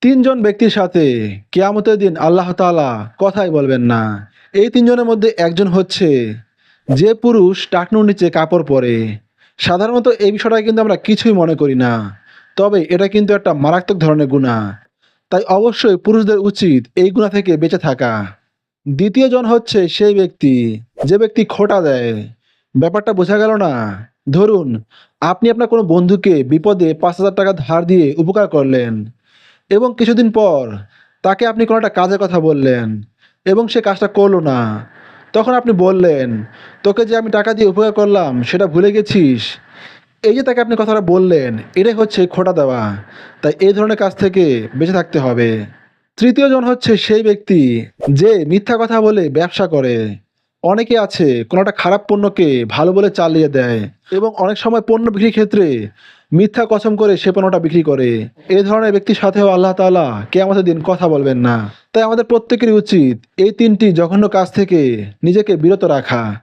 তিনজন ব্যক্তির সাথে কেয়ামতের দিন আল্লাহ তাআলা কথাই বলবেন না। এই তিনজনের মধ্যে একজন হচ্ছে যে পুরুষ টাকনুর নিচে কাপড় পরে। সাধারণত এই বিষয়টা কিন্তু আমরা কিছুই মনে করি না। তবে এটা কিন্তু একটা মারাত্মক ধরনের গুণা তাই অবশ্যই পুরুষদের উচিত এই গুণা থেকে বেঁচে থাকা। দ্বিতীয় জন হচ্ছে সেই ব্যক্তি যে ব্যক্তি খোটা দেয়। ব্যাপারটা বোঝা গেল না? ধরুন, আপনি আপনার কোনো বন্ধুকে বিপদে পাঁচ হাজার টাকা ধার দিয়ে উপকার করলেন। এবং কিছুদিন পর তাকে আপনি কোনো একটা কাজের কথা বললেন এবং সে কাজটা করল না। তখন আপনি বললেন, তোকে যে আমি টাকা দিয়ে উপকার করলাম, সেটা ভুলে গেছিস? এই যে তাকে আপনি কথাটা বললেন, এটাই হচ্ছে খোটা দেওয়া। তাই এই ধরনের কাজ থেকে বেঁচে থাকতে হবে। তৃতীয় জন হচ্ছে সেই ব্যক্তি যে মিথ্যা কথা বলে ব্যবসা করে। অনেকে আছে কোনো একটা খারাপ পণ্যকে ভালো বলে চালিয়ে দেয় এবং অনেক সময় পণ্য বিক্রির ক্ষেত্রে মিথ্যা কসম করে সে পণ্যটা বিক্রি করে। এ ধরনের ব্যক্তির সাথেও আল্লাহ তালা কে আমাদের দিন কথা বলবেন না। তাই আমাদের প্রত্যেকেরই উচিত এই তিনটি জঘন্য কাজ থেকে নিজেকে বিরত রাখা।